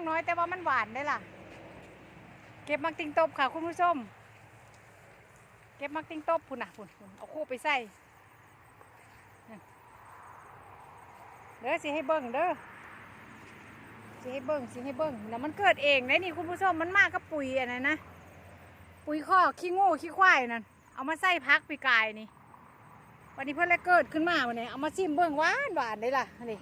างน้อยแต่ว่ามันหวานได้ล่ะ เก็บมักติงตบค่ะคุณผู้ชม เก็บมักติงตบพุ่นน่ะพุ่นเอาคู่ไปใส่เด้อสิให้เบิ่งเด้อสิให้เบิ่งสิให้เบิ่งแล้วมันเกิดเองได้นี่คุณผู้ชมมันมากกับปุ๋ยอันนั้นนะปุ๋ยข้อขี้ง่ขี้ควายนั่นเอามาใส่พักปีกายนี่วันนี้เพื่อนเลยเกิดขึ้นมาวันนี้เอามาชิมเบิ่งหวานหวานเลยล่ะนี่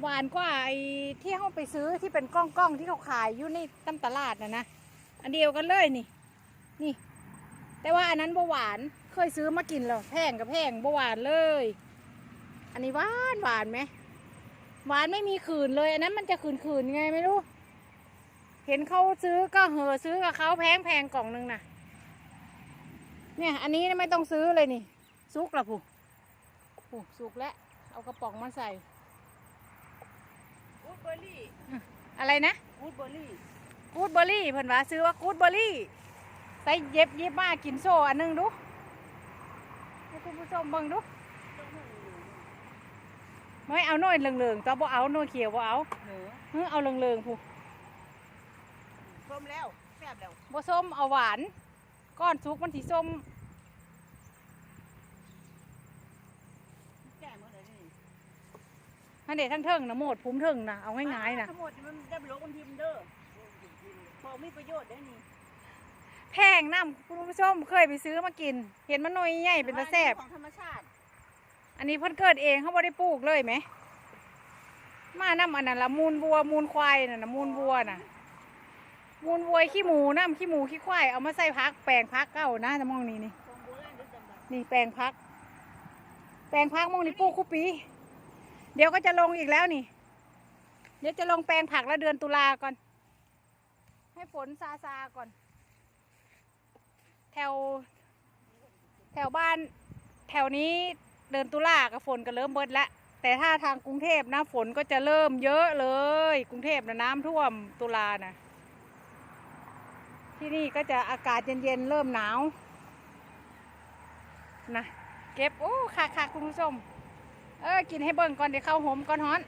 หวานกว่าไอ้ที่เขาไปซื้อที่เป็นกล้องกล้องที่เขาขายอยู่ในตำตลาดนะนะอันเดียวกันเลยนี่ นี่ แต่ว่าอันนั้นบหวานเคยซื้อมากินแล้วแพงกับแพงบหวานเลย อันนี้หวานหวานไหมหวานไม่มีขืนเลยอันนั้นมันจะขืนขืนไงไม่รู้ เห็นเขาซื้อก็เหอซื้อกับเขาแพงแพงกล่องหนึงน่ะเนี่ย อันนี้ไม่ต้องซื้อเลยนี่ซุกละผู้ผู้สุกแล้วเอากระป๋องมาใส่ ร์รี่อะไรนะกูดเบอร์รี่กูดเบอร์รี่เพิ่นว่าซื้อว่ากูดเบอร์รี่ใส่เย็บเย็บมากินโซ่อันหนึงดูให้คุณผู้ชมเบิ่งดูไม่เอาหน่อยเหลืองๆตัวบ่เอาหน่อยเขียวบ่เอาเหนือเฮ้อเอาเหลืองๆผู้ส้มแล้วแซ่บแล้วบ่ส้มเอาหวาน ก้อนสุกมันสีส้ม แก่เมื่อไหร่นี่ อันเด็ทั้งเทิงนะโหมดภูมิเทิงนะเอาง่ายๆนะทั้งหมดมันได้ไปลบมันทิมเด้อพอมีประโยชน์ได้นี่แพงน้ำคุณผู้ชมเคยไปซื้อมากิน เห็นมันหน่อยใหญ่เป็นตะแซ่บของธรรมชาติ อันนี้เพิ่นเกิดเองเขาบ่ได้ปลูกเลยไหม มาน้ำอันนั้นละมูลวัวมูลควายน่ะนะมูลวัวน่ะ มูลวัวขี้หมูน้ำขี้หมูขี้ควายเอามาใส่พักแปลงพักเก่านะจะมองนี่นี่ของโบราณดึกดำบรรพ์นี่แปลงพัก แปลงพักมองนี่ปลูกคุปี เดี๋ยวก็จะลงอีกแล้วนี่ เดี๋ยวจะลงแปลงผักแล้วเดือนตุลาก่อน ให้ฝนซาซาๆก่อน แถว แถวบ้าน แถวนี้เดือนตุลากับฝนก็เริ่มเบิดแล้วแต่ถ้าทางกรุงเทพนะฝนก็จะเริ่มเยอะเลย กรุงเทพนะน้ำท่วมตุลานะที่นี่ก็จะอากาศเย็นๆเริ่มหนาวนะเก็บโอ้ค่ะค่ะคุณผู้ชม เออ กินให้เบิ่งก่อนเดี๋ยวเข้าหมก่อนฮ้อน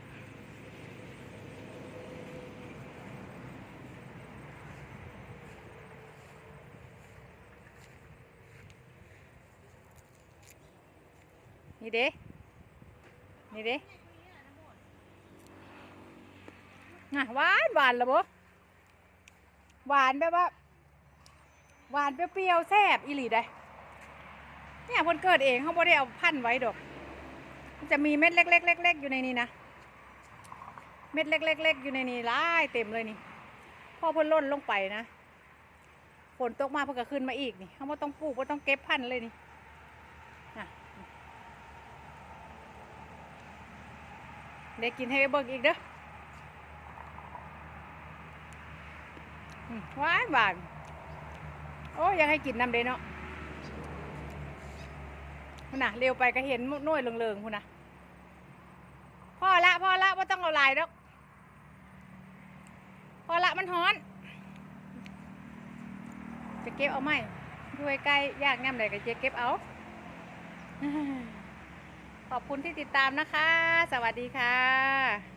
นี่เด้ นี่เด้น่ะหวานหวานละบ่หวานแบบว่า หวานเปรี้ยวๆแซ่บอีหลีได้เนี่ยเพิ่นเกิดเองเขาบ่ได้เอาพันไว้ดอก จะมีเม็ดเล็กๆๆ อยู่ในนี้นะ เม็ดเล็กๆๆอยู่ในนี้หลายเต็มเลยนี่พ่อเพิ่นล่นลงไปนะฝนตกมาเพิ่นก็ขึ้นมาอีกนี่เขาบ่ต้องปลูกบ่ต้องเก็บพันธุ์เลยนี่นะเด็กกินให้เบิกอีกเด้อหวานหวานโอ้ยังให้กินน้ำเด้เนาะ คุณน่ะเร็วไปก็เห็นหน่วยเลืองๆคุณน่ะพ่อละพ่อละว่าต้องเอาลายแล้วพ่อละมันฮ้อน จะเก็บเอาไหมด้วยใกล้ยากง่ำใดก็จะเก็บเอา ขอบคุณที่ติดตามนะคะ สวัสดีค่ะ